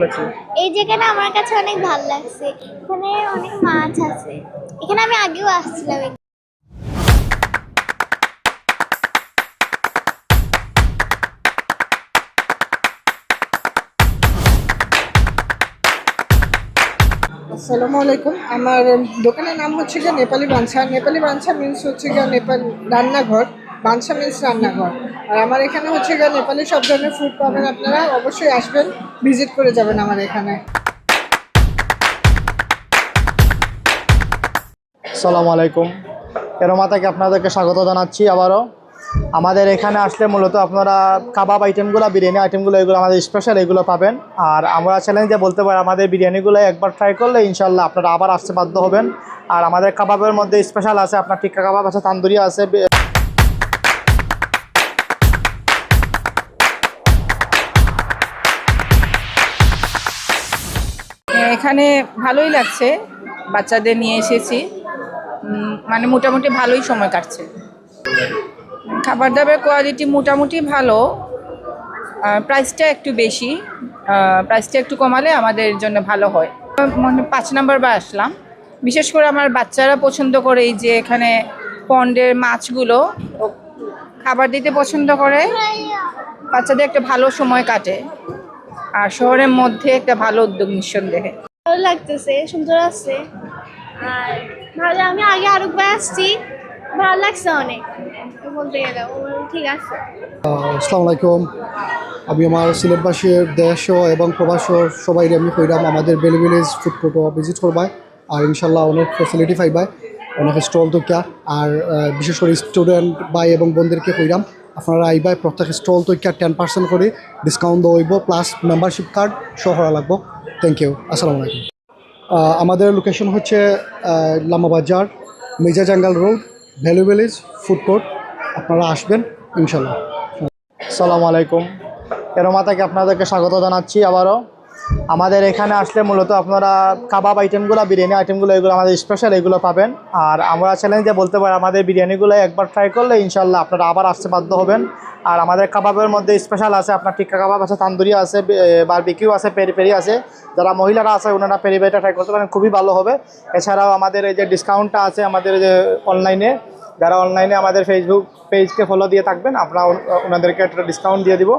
এই জায়গাটা আমার কাছে অনেক ভালো লাগছে। এখানে অনেক মাছ আছে। এখানে আমি আগেও আসছিলাম আসসালামু আলাইকুম। আমার দোকানের নাম হচ্ছে গিয়ে নেপালি বাঞ্ছা। নেপালি বাঞ্ছা মিন্স হচ্ছে গিয়ে নেপাল রান্নাঘর। বাঞ্ছা মিন্স রান্নাঘর। আর আমার এখানে হচ্ছে গিয়ে নেপালি সব ধরনের ফুড পাবেন আপনারা, অবশ্যই আসবেন ভিজিট করে যাবেন আমার এখানে। আসসালামু আলাইকুম। এরমা থেকে আপনাদেরকে স্বাগত জানাচ্ছি আবারও। আমাদের এখানে আসলে মূলত আপনারা কাবাব আইটেমগুলো বিরিয়ানি আইটেমগুলো এগুলো আমাদের স্পেশাল এগুলো পাবেন। আর আমরা চ্যালেঞ্জে বলতে পারি, আমাদের বিরিয়ানিগুলো একবার ট্রাই করলে ইনশাল্লাহ আপনারা আবার আসতে বাধ্য হবেন। আর আমাদের কাবাবের মধ্যে স্পেশাল আছে, আপনার টিক্কা কাবাব আছে, তান্দুরি আছে এখানে ভালোই লাগছে। বাচ্চাদের নিয়ে এসেছি। মানে মোটামুটি ভালোই সময় কাটছে। খাবার দাবার কোয়ালিটি মোটামুটি ভালো। প্রাইসটা একটু বেশি। প্রাইসটা একটু কমালে আমাদের জন্য ভালো হয়। মানে পাঁচ নাম্বার বার আসলাম। বিশেষ করে আমার বাচ্চারা পছন্দ করে এই যে এখানে পন্ডের মাছগুলো। খাবার দিতে পছন্দ করে। বাচ্চাদের একটা ভালো সময় কাটে। আর শহরের মধ্যে একটা ভালো উদ্যোগ নিঃসন্দেহে। ভালো লাগতেছে, সুন্দর আছে। আর ভালো আমি আগে আরেকবার আসছি, ভালো লাগছে অনেক। বলতে গেলে ঠিক আছে। আসসালামু আলাইকুম। আমি আমার সিলেটবাসীর দেশ এবং প্রবাস সবাই আমি কইরাম, আমাদের বেলি ভিলেজ ফুড ভিজিট করবাই। আর ইনশাল্লাহ অনেক ফেসিলিটি পাইবাই, অনেক স্টল তৈকা আর বিশেষ করে স্টুডেন্ট ভাই এবং বোনদেরকে কইরাম, আপনারা আইবাই প্রত্যেক স্টল তৈকা টেন পার্সেন্ট করে ডিসকাউন্ট দেওয়াইব প্লাস মেম্বারশিপ কার্ড করা লাগবো। থ্যাংক ইউ আসসালামু আলাইকুম আমাদের লোকেশন হচ্ছে আহ, Lamabazar মেজা জাঙ্গাল road value village food court. আপনারা আসবেন ইনশাল্লাহ আসসালামু আলাইকুম। এরমা থেকে আপনাদেরকে স্বাগত জানাচ্ছি আবারও। আমাদের এখানে আসলে মূলত আপনারা কাবাব আইটেমগুলো বিরিয়ানি আইটেমগুলো এগুলো আমাদের স্পেশাল এগুলো পাবেন। আর আমরা চ্যালেঞ্জে বলতে পারি, আমাদের বিরিয়ানিগুলো একবার ট্রাই করলে ইনশাল্লাহ আপনারা আবার আসতে বাধ্য হবেন। আর আমাদের কাবাবের মধ্যে স্পেশাল আছে, আপনার টিক্কা কাবাব আছে, তান্দুরি আছে বারবিকিউ আছে, পেরি পেরি আছে। যারা মহিলারা আছে, ওনারা পেরি পেরিটা ট্রাই করতে পারেন, খুবই ভালো হবে। এছাড়াও আমাদের এই যে ডিসকাউন্টটা আছে আমাদের যে অনলাইনে যারা অনলাইনে আমাদের ফেসবুক পেজকে ফলো দিয়ে থাকবেন আপনারা ওনাদেরকে একটা ডিসকাউন্ট দিয়ে দিব।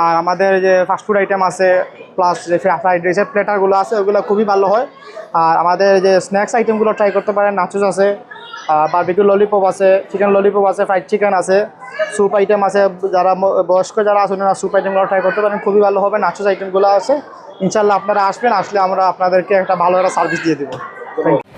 আর আমাদের যে ফাস্টফুড আইটেম আছে প্লাস যে ফ্রাইড রাইসের প্লেটারগুলো আছে, ওগুলো খুবই ভালো হয়। আর আমাদের যে স্ন্যাক্স আইটেমগুলো ট্রাই করতে পারেন নাচুস আছে বারবিকিউ ললিপপ আছে চিকেন ললিপপ আছে ফ্রাইড চিকেন আছে স্যুপ আইটেম আছে, যারা বয়স্ক যারা আছেন ওনারা স্যুপ আইটেমগুলো ট্রাই করতে পারেন, খুবই ভালো হবে নাচুস আইটেমগুলো আছে। ইনশাল্লাহ আপনারা আসবেন, আসলে আমরা আপনাদেরকে একটা ভালো একটা সার্ভিস দিয়ে দেবো। Thank you